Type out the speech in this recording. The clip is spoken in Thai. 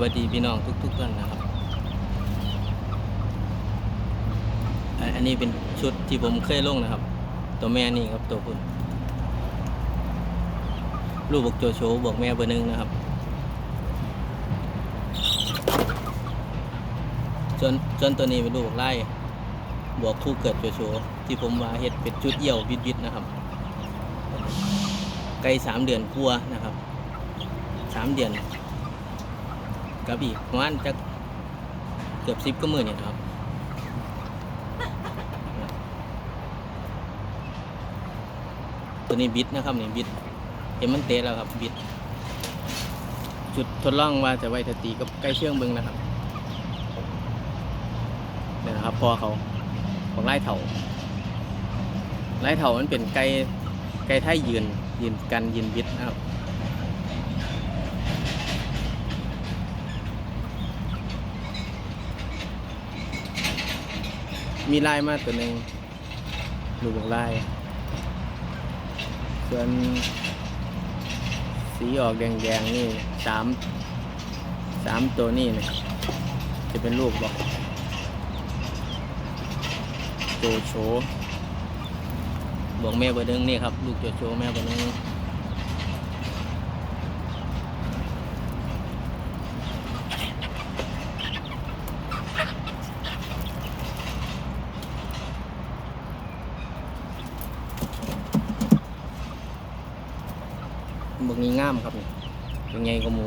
วัสดีพี่น้องทุกๆท่านนะครับ อันนี้เป็นชุดที่ผมเคยลงนะครับ ตัวแม่นี่ครับตัวคุณลูกบอกโจโฉบอกแม่เบอร์หนึ่งนะครับ จนจนตัวนี้เป็นลูกบอกไล่บวกคู่เกิดโจโฉที่ผมวาเห็ดเป็นชุดเหี่ยววิดๆนะครับ ไกลสามเดือนกลัวนะครับสามเดือน กับอีกประมาณจะเกือบสิบก็มือเนี่ยนะครับตัวนี้บิดนะครับนี่บิดเห็นมันเตะแล้วครับบิด จุดทดลองว่าจะไวทตีกับใกล้เชื่องเบิงนะครับเนี่ยนะครับพอเขาของไล่เถาไล่เถามันเป็นไก่ไก่ไทยยืนยืนกันยืนบิดนะครับ มีลายมาตัวหนึ่งลูกบอกลาย ส่วนสีออกแดงๆนี่สามสามตัวนี่นี่ยจะเป็นลูกบอกโจโฉบอกแม่เบอร์หนึ่งนี่ครับ ลูกโจโฉแม่เบอร์หนึ่ง บอกนี้งามครับนี่เป็นไงก็มู